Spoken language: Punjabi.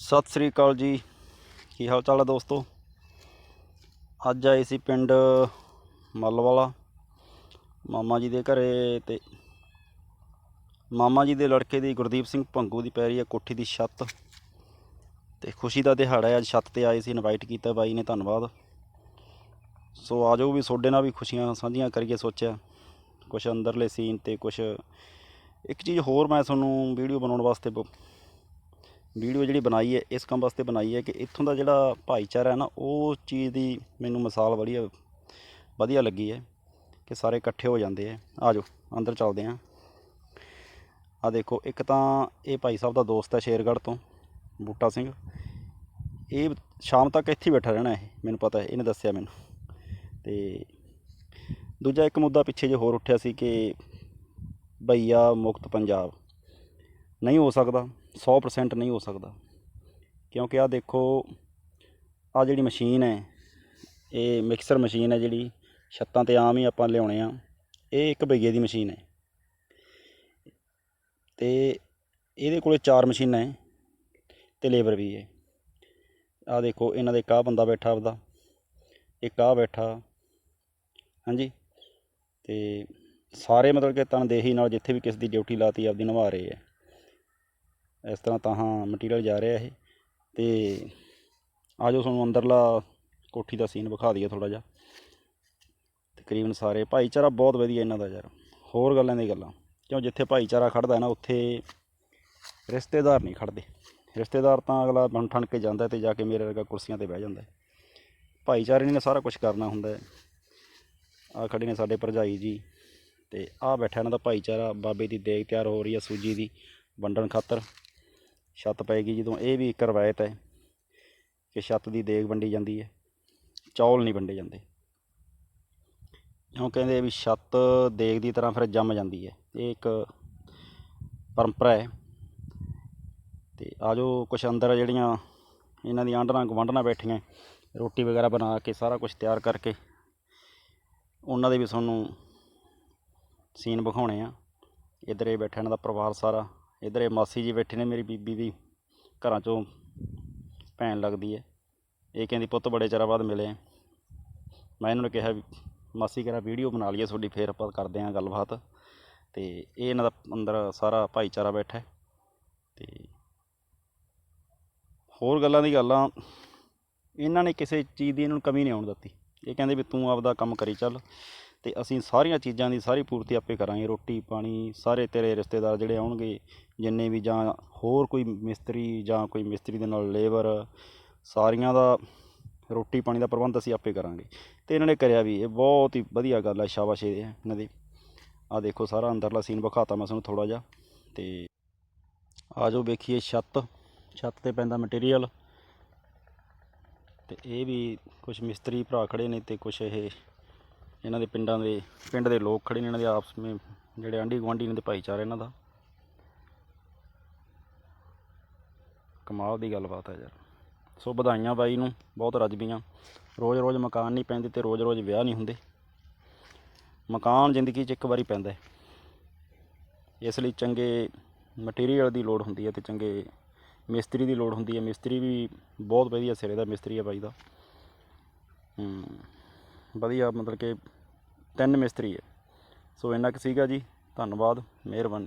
ਸਤਿ ਸ੍ਰੀ ਅਕਾਲ ਜੀ। ਕੀ ਹਾਲ ਚਾਲ ਹੈ ਦੋਸਤੋ? ਅੱਜ ਆਏ ਸੀ ਪਿੰਡ ਮੱਲਵਾਲਾ। ਮਾਮਾ ਜੀ ਦੇ ਘਰੇ ਤੇ ਮਾਮਾ ਜੀ ਦੇ ਲੜਕੇ ਦੀ ਗੁਰਦੀਪ ਸਿੰਘ ਭੰਗੂ ਦੀ ਪੈ ਰਹੀ ਹੈ ਕੋਠੀ ਦੀ ਛੱਤ। ਤੇ ਖੁਸ਼ੀ ਦਾ ਦਿਹਾੜਾ ਹੈ, ਅੱਜ ਛੱਤ ਤੇ ਆਏ ਸੀ ਇਨਵਾਈਟ ਕੀਤਾ ਬਾਈ ਨੇ ਧੰਨਵਾਦ। ਸੋ ਆਜੋ ਵੀ ਤੁਹਾਡੇ ਨਾਲ ਵੀ ਖੁਸ਼ੀਆਂ ਸਾਂਝੀਆਂ ਕਰੀਏ ਸੋਚਿਆ। ਕੁਝ ਅੰਦਰਲੇ ਸੀਨ ਤੇ ਕੁਝ ਇੱਕ ਚੀਜ਼ ਹੋਰ ਮੈਂ ਤੁਹਾਨੂੰ ਵੀਡੀਓ ਬਣਾਉਣ ਵਾਸਤੇ ਬ- ਵੀਡੀਓ ਜਿਹੜੀ ਬਣਾਈ ਹੈ, ਇਸ ਕੰਮ ਵਾਸਤੇ ਬਣਾਈ ਹੈ ਕਿ ਇੱਥੋਂ ਦਾ ਜਿਹੜਾ ਭਾਈਚਾਰਾ ਹੈ ਨਾ, ਉਹ ਚੀਜ਼ ਦੀ ਮੈਨੂੰ ਮਿਸਾਲ ਵਧੀਆ ਵਧੀਆ ਲੱਗੀ ਹੈ ਕਿ ਸਾਰੇ ਇਕੱਠੇ ਹੋ ਜਾਂਦੇ ਆ ਆ ਜਾਓ, ਅੰਦਰ ਚੱਲਦੇ ਆ ਆ ਦੇਖੋ, ਇੱਕ ਤਾਂ ਇਹ ਭਾਈ ਸਾਹਿਬ ਦਾ ਦੋਸਤ ਹੈ ਸ਼ੇਰਗੜ੍ਹ ਤੋਂ, ਬੂਟਾ ਸਿੰਘ। ਇਹ ਸ਼ਾਮ ਤੱਕ ਇੱਥੇ ਬੈਠਾ ਰਹਿਣਾ ਇਹ, ਮੈਨੂੰ ਪਤਾ ਹੈ, ਇਹਨੇ ਦੱਸਿਆ ਮੈਨੂੰ। ਤੇ ਦੂਜਾ ਇੱਕ ਮੁੱਦਾ ਪਿੱਛੇ ਜੇ ਹੋਰ ਉੱਠਿਆ ਸੀ ਕਿ ਭਈਆ ਮੁਕਤ ਪੰਜਾਬ। ਨਹੀਂ ਹੋ ਸਕਦਾ। 100% ਨਹੀਂ ਹੋ ਸਕਦਾ। ਕਿਉਂਕਿ ਆ ਦੇਖੋ ਆ ਜਿਹੜੀ ਮਸ਼ੀਨ ਹੈ, ਇਹ ਮਿਕਸਰ ਮਸ਼ੀਨ ਹੈ ਜਿਹੜੀ ਛੱਤਾਂ ਤੇ ਆਮ ਹੀ ਆਪਾਂ ਲਿਆਉਣੇ ਆ, ਇਹ ਇੱਕ ਬਈਏ ਦੀ ਮਸ਼ੀਨ ਹੈ। ਤੇ ਇਹਦੇ ਕੋਲੇ ਚਾਰ ਮਸ਼ੀਨਾਂ ਹੈ ਤੇ ਲੇਬਰ ਵੀ ਹੈ। ਆ ਦੇਖੋ, ਇਹਨਾਂ ਦੇ ਕਾ ਬੰਦਾ ਬੈਠਾ ਆਪਦਾ, ਇੱਕ ਆ ਬੈਠਾ। ਹਾਂਜੀ? ਤੇ ਸਾਰੇ ਮਤਲਬ ਕਿ ਤਨਦੇਹੀ ਨਾਲ ਜਿੱਥੇ ਵੀ ਕਿਸੇ ਦੀ ਡਿਊਟੀ ਲਾਤੀ, ਆਪਦੀ ਨਿਭਾ ਰਹੇ ਹੈ। ਇਸ ਤਰ੍ਹਾਂ ਤਾਂ ਹਾਂ ਮਟੀਰੀਅਲ ਜਾ ਰਿਹਾ ਇਹ। ਅਤੇ ਆ ਆਜੋ ਤੁਹਾਨੂੰ ਅੰਦਰਲਾ ਕੋਠੀ ਦਾ ਸੀਨ ਵਿਖਾ ਦਈਏ ਥੋੜਾ ਜਿਹਾ। ਤਕਰੀਬਨ ਸਾਰੇ ਭਾਈਚਾਰਾ ਬਹੁਤ ਵਧੀਆ ਇਹਨਾਂ ਦਾ ਯਾਰ। ਹੋਰ ਗੱਲਾਂ ਦੀ ਗੱਲਾਂ। ਕਿਉਂ ਜਿੱਥੇ ਭਾਈਚਾਰਾ ਖੜਦਾ ਨਾ, ਉੱਥੇ ਰਿਸ਼ਤੇਦਾਰ ਨਹੀਂ ਖੜਦੇ। ਰਿਸ਼ਤੇਦਾਰ ਤਾਂ ਅਗਲਾ ਬਣ ਠਣ ਕੇ ਜਾਂਦਾ ਤੇ ਜਾ ਕੇ ਮੇਰੇ ਵਰਗਾ ਕੁਰਸੀਆਂ ਤੇ ਬਹਿ ਜਾਂਦਾ ਭਾਈਚਾਰੇ ਨੇ ਸਾਰਾ ਕੁਝ ਕਰਨਾ ਹੁੰਦਾ ਹੈ। ਆ ਖੜੇ ਨੇ ਸਾਡੇ ਭਰਜਾਈ ਜੀ ਤੇ ਆ ਬੈਠਾ ਇਹਨਾਂ ਦਾ ਭਾਈਚਾਰਾ। ਬਾਬੇ ਦੀ ਦੇਗ ਤਿਆਰ ਹੋ ਰਹੀ ਹੈ ਸੂਜੀ ਦੀ ਵੰਡਣ ਖਾਤਰ। ਛੱਤ ਪਏਗੀ ਜਦੋਂ ਇਹ ਵੀ ਇੱਕ ਰਵਾਇਤ ਹੈ ਕਿ ਛੱਤ ਦੀ ਦੇਗ ਵੰਡੀ ਜਾਂਦੀ ਹੈ, ਚੌਲ ਨਹੀਂ ਵੰਡੇ ਜਾਂਦੇ। ਕਿਉਂ ਕਹਿੰਦੇ ਵੀ ਛੱਤ ਦੇਗ ਦੀ ਤਰ੍ਹਾਂ ਫਿਰ ਜੰਮ ਜਾਂਦੀ ਹੈ। ਇਹ ਇੱਕ ਪਰੰਪਰਾ ਹੈ। ਤੇ ਆਜੋ ਕੁਛ ਅੰਦਰ ਜਿਹੜੀਆਂ ਇਹਨਾਂ ਦੀਆਂ ਆਂਢਣਾ ਗੁਆਂਢਣਾ ਬੈਠੀਆਂ, ਰੋਟੀ ਵਗੈਰਾ ਬਣਾ ਕੇ ਸਾਰਾ ਕੁਝ ਤਿਆਰ ਕਰਕੇ, ਉਹਨਾਂ ਦੇ ਵੀ ਤੁਹਾਨੂੰ ਸੀਨ ਵਿਖਾਉਣੇ ਆ। ਇੱਧਰ ਇਹ ਬੈਠਾ ਇਹਨਾਂ ਦਾ ਪਰਿਵਾਰ ਸਾਰਾ। ਇੱਧਰ ਇਹ ਮਾਸੀ ਜੀ ਬੈਠੇ ਨੇ ਮੇਰੀ ਬੀਬੀ ਦੀ, ਘਰਾਂ ਚੋਂ ਭੈਣ ਲੱਗਦੀ ਹੈ। ਇਹ ਕਹਿੰਦੀ, ਪੁੱਤ ਬੜੇ ਚਿਰਾਂ ਬਾਅਦ ਮਿਲੇ ਆ। ਮੈਂ ਇਹਨਾਂ ਨੂੰ ਕਿਹਾ ਵੀ, ਮਾਸੀ ਕਿਹੜਾ ਵੀਡੀਓ ਬਣਾ ਲਈਏ ਤੁਹਾਡੀ, ਫੇਰ ਆਪਾਂ ਕਰਦੇ ਆਂ ਗੱਲਬਾਤ। ਤੇ ਇਹ ਇਹਨਾਂ ਦਾ ਅੰਦਰ ਸਾਰਾ ਭਾਈਚਾਰਾ ਬੈਠਾ ਹੈ। ਤੇ ਹੋਰ ਗੱਲਾਂ ਦੀ ਗੱਲਾਂ, ਇਹਨਾਂ ਨੇ ਕਿਸੇ ਚੀਜ਼ ਦੀ ਇਹਨਾਂ ਨੂੰ ਕਮੀ ਨਹੀਂ ਆਉਣ ਦਿੱਤੀ। ਇਹ ਕਹਿੰਦੇ ਵੀ, ਤੂੰ ਆਪਦਾ ਕੰਮ ਕਰੀ ਚੱਲ। ਤੇ ਅਸੀਂ ਸਾਰੀਆਂ ਚੀਜ਼ਾਂ ਦੀ ਸਾਰੀ ਪੂਰਤੀ ਆਪੇ ਕਰਾਂਗੇ, ਰੋਟੀ, ਪਾਣੀ, ਸਾਰੇ ਤੇਰੇ ਰਿਸ਼ਤੇਦਾਰ ਜਿਹੜੇ ਆਉਣਗੇ, ਜਿੰਨੇ ਵੀ ਜਾਂ ਹੋਰ ਕੋਈ ਮਿਸਤਰੀ ਜਾਂ ਕੋਈ ਮਿਸਤਰੀ ਦੇ ਨਾਲ ਲੇਬਰ ਸਾਰੀਆਂ ਦਾ ਰੋਟੀ, ਪਾਣੀ ਦਾ ਪ੍ਰਬੰਧ ਅਸੀਂ ਆਪੇ ਕਰਾਂਗੇ। ਤੇ ਇਹਨਾਂ ਨੇ ਕਰਿਆ ਵੀ, ਇਹ ਬਹੁਤ ਹੀ ਵਧੀਆ ਗੱਲ ਹੈ ਸ਼ਾਬਾਸ਼ ਇਹ ਇਹਨਾਂ ਦੀ। ਆ ਦੇਖੋ ਸਾਰਾ ਅੰਦਰਲਾ ਸੀਨ ਵਿਖਾਤਾ ਮੈਂ ਤੁਹਾਨੂੰ ਥੋੜਾ ਜਿਹਾ। ਤੇ ਆ ਜਾਓ ਵੇਖੀਏ ਛੱਤ ਛੱਤ ਤੇ ਪੈਂਦਾ ਮਟੀਰੀਅਲ ਤੇ ਇਹ ਵੀ ਕੁਝ ਮਿਸਤਰੀ ਭਰਾ ਖੜੇ ਨੇ ਤੇ ਕੁਝ ਇਹ ਇਹਨਾਂ ਦੇ ਪਿੰਡਾਂ ਦੇ, ਪਿੰਡ ਦੇ ਲੋਕ ਖੜੇ ਨੇ ਇਹਨਾਂ ਦੇ ਆਪਸ ਵਿੱਚ, ਜਿਹੜੇ ਆਂਢੀ ਗੁਆਂਢੀ ਨੇ ਤੇ ਭਾਈਚਾਰਾ ਇਹਨਾਂ ਦਾ। ਕਮਾਲ ਦੀ ਗੱਲਬਾਤ ਹੈ ਯਾਰ। ਸੋ ਵਧਾਈਆਂ ਬਾਈ ਨੂੰ, ਬਹੁਤ ਰੱਜਬੀਆਂ ਰੋਜ਼-ਰੋਜ਼ ਮਕਾਨ ਨਹੀਂ ਪੈਂਦੇ ਤੇ ਰੋਜ਼-ਰੋਜ਼ ਵਿਆਹ ਨਹੀਂ ਹੁੰਦੇ। ਮਕਾਨ ਜ਼ਿੰਦਗੀ 'ਚ ਇੱਕ ਵਾਰੀ ਪੈਂਦਾ ਹੈ। ਇਸ ਲਈ ਚੰਗੇ ਮਟੀਰੀਅਲ ਦੀ ਲੋੜ ਹੁੰਦੀ ਹੈ ਤੇ ਚੰਗੇ ਮਿਸਤਰੀ ਦੀ ਲੋੜ ਹੁੰਦੀ ਹੈ। ਮਿਸਤਰੀ ਵੀ ਬਹੁਤ ਵਧੀਆ ਸਿਰੇ ਦਾ ਮਿਸਤਰੀ ਹੈ ਬਾਈ ਦਾ। ਹੂੰ। ਵਧੀਆ ਮਤਲਬ ਕਿ ਤਿੰਨ ਮਿਸਤਰੀ ਹੈ। ਸੋ ਇੰਨਾ ਕੁ ਸੀਗਾ ਜੀ। ਧੰਨਵਾਦ ਮਿਹਰਬਾਨੀ।